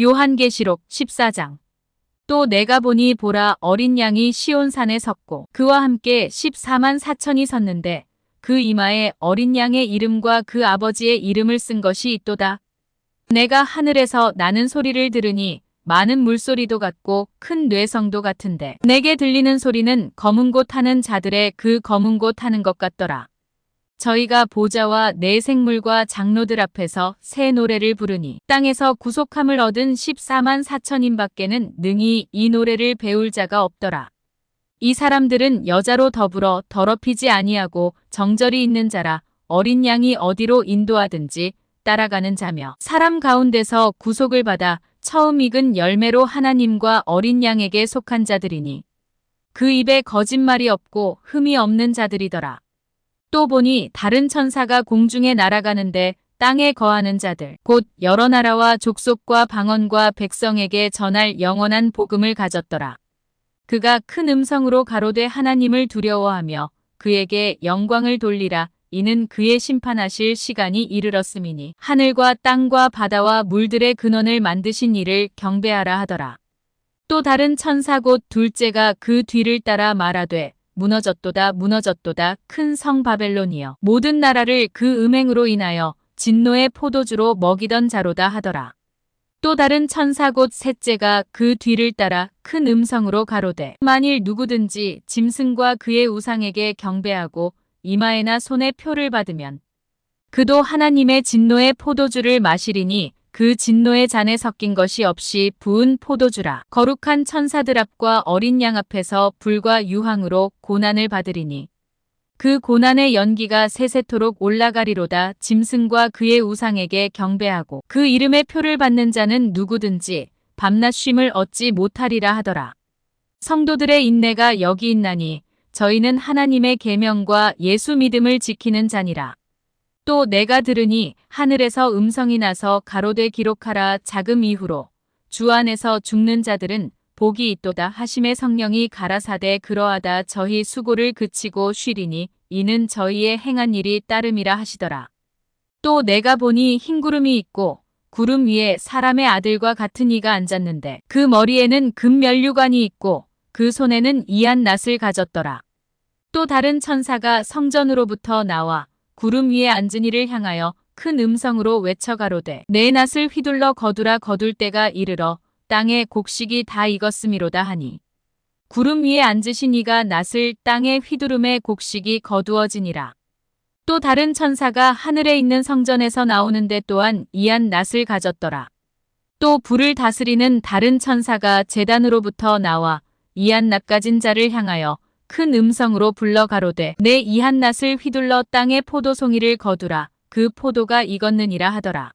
요한계시록 14장. 또 내가 보니 보라 어린 양이 시온산에 섰고 그와 함께 14만 4천이 섰는데 그 이마에 어린 양의 이름과 그 아버지의 이름을 쓴 것이 있도다. 내가 하늘에서 나는 소리를 들으니 많은 물소리도 같고 큰 뇌성도 같은데 내게 들리는 소리는 검은 곳 타는 자들의 그 검은 곳 타는 것 같더라. 저희가 보좌와 내 생물과 장로들 앞에서 새 노래를 부르니 땅에서 구속함을 얻은 14만 4천인 밖에는 능히 이 노래를 배울 자가 없더라. 이 사람들은 여자로 더불어 더럽히지 아니하고 정절이 있는 자라 어린 양이 어디로 인도하든지 따라가는 자며 사람 가운데서 구속을 받아 처음 익은 열매로 하나님과 어린 양에게 속한 자들이니 그 입에 거짓말이 없고 흠이 없는 자들이더라. 또 보니 다른 천사가 공중에 날아가는데 땅에 거하는 자들 곧 여러 나라와 족속과 방언과 백성에게 전할 영원한 복음을 가졌더라. 그가 큰 음성으로 가로되 하나님을 두려워하며 그에게 영광을 돌리라 이는 그의 심판하실 시간이 이르렀음이니 하늘과 땅과 바다와 물들의 근원을 만드신 이를 경배하라 하더라. 또 다른 천사 곧 둘째가 그 뒤를 따라 말하되 무너졌도다 무너졌도다 큰 성 바벨론이여 모든 나라를 그 음행으로 인하여 진노의 포도주로 먹이던 자로다 하더라. 또 다른 천사 곧 셋째가 그 뒤를 따라 큰 음성으로 가로되 만일 누구든지 짐승과 그의 우상에게 경배하고 이마에나 손에 표를 받으면 그도 하나님의 진노의 포도주를 마시리니 그 진노의 잔에 섞인 것이 없이 부은 포도주라. 거룩한 천사들 앞과 어린 양 앞에서 불과 유황으로 고난을 받으리니 그 고난의 연기가 세세토록 올라가리로다 짐승과 그의 우상에게 경배하고 그 이름의 표를 받는 자는 누구든지 밤낮 쉼을 얻지 못하리라 하더라. 성도들의 인내가 여기 있나니 저희는 하나님의 계명과 예수 믿음을 지키는 자니라. 또 내가 들으니 하늘에서 음성이 나서 가로되 기록하라 자금 이후로 주 안에서 죽는 자들은 복이 있도다 하심의 성령이 가라사대 그러하다 저희 수고를 그치고 쉬리니 이는 저희의 행한 일이 따름이라 하시더라. 또 내가 보니 흰 구름이 있고 구름 위에 사람의 아들과 같은 이가 앉았는데 그 머리에는 금면류관이 있고 그 손에는 이한 낫을 가졌더라. 또 다른 천사가 성전으로부터 나와 구름 위에 앉은 이를 향하여 큰 음성으로 외쳐 가로되 내 낫을 휘둘러 거두라 거둘 때가 이르러 땅에 곡식이 다 익었음이로다 하니 구름 위에 앉으신 이가 낫을 땅에 휘두름에 곡식이 거두어지니라. 또 다른 천사가 하늘에 있는 성전에서 나오는데 또한 이한 낫을 가졌더라. 또 불을 다스리는 다른 천사가 재단으로부터 나와 이한 낫 가진 자를 향하여 큰 음성으로 불러 가로되 내 이한 낫을 휘둘러 땅에 포도송이를 거두라 그 포도가 익었느니라 하더라.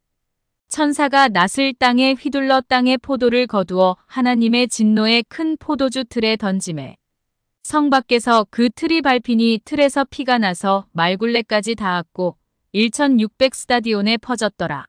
천사가 낫을 땅에 휘둘러 땅에 포도를 거두어 하나님의 진노의 큰 포도주 틀에 던짐에 성 밖에서 그 틀이 밟히니 틀에서 피가 나서 말굴레까지 닿았고 1600 스타디온에 퍼졌더라.